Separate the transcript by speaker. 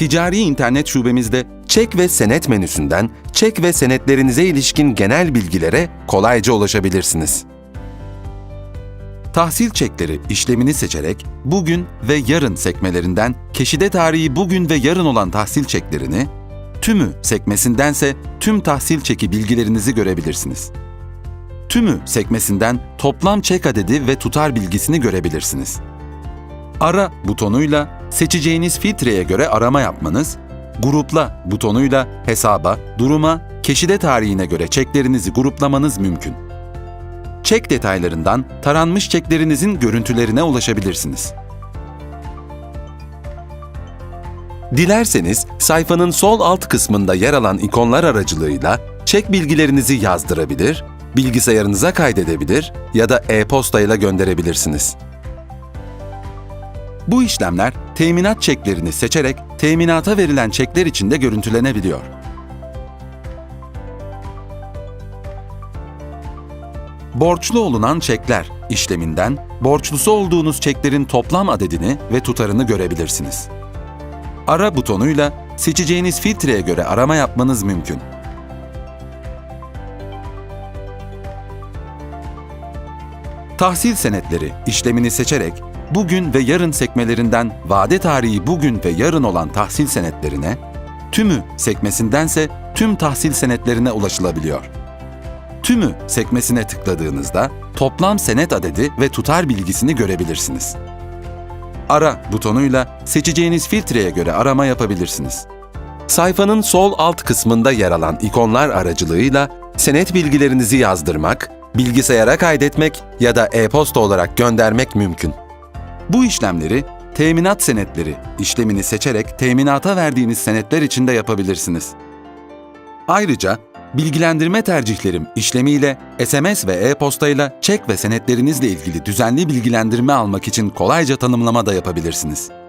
Speaker 1: ticari internet şubemizde çek ve senet menüsünden çek ve senetlerinize ilişkin genel bilgilere kolayca ulaşabilirsiniz. Tahsil çekleri işlemini seçerek bugün ve yarın sekmelerinden keşide tarihi bugün ve yarın olan tahsil çeklerini, tümü sekmesindense tüm tahsil çeki bilgilerinizi görebilirsiniz. Tümü sekmesinden toplam çek adedi ve tutar bilgisini görebilirsiniz. Ara butonuyla seçeceğiniz filtreye göre arama yapmanız, grupla butonuyla hesaba, duruma, keşide tarihine göre çeklerinizi gruplamanız mümkün. Çek detaylarından taranmış çeklerinizin görüntülerine ulaşabilirsiniz. Dilerseniz sayfanın sol alt kısmında yer alan ikonlar aracılığıyla çek bilgilerinizi yazdırabilir, bilgisayarınıza kaydedebilir ya da e-posta ile gönderebilirsiniz. Bu işlemler teminat çeklerini seçerek teminata verilen çekler içinde görüntülenebiliyor. Borçlu olunan çekler işleminden borçlusu olduğunuz çeklerin toplam adedini ve tutarını görebilirsiniz. Ara butonuyla seçeceğiniz filtreye göre arama yapmanız mümkün. Tahsil senetleri işlemini seçerek bugün ve yarın sekmelerinden vade tarihi bugün ve yarın olan tahsil senetlerine, tümü sekmesindense tüm tahsil senetlerine ulaşılabiliyor. Tümü sekmesine tıkladığınızda toplam senet adedi ve tutar bilgisini görebilirsiniz. Ara butonuyla seçeceğiniz filtreye göre arama yapabilirsiniz. Sayfanın sol alt kısmında yer alan ikonlar aracılığıyla senet bilgilerinizi yazdırmak, bilgisayara kaydetmek ya da e-posta olarak göndermek mümkün. Bu işlemleri teminat senetleri işlemini seçerek teminata verdiğiniz senetler için de yapabilirsiniz. Ayrıca bilgilendirme tercihlerim işlemiyle SMS ve e-postayla çek ve senetlerinizle ilgili düzenli bilgilendirme almak için kolayca tanımlama da yapabilirsiniz.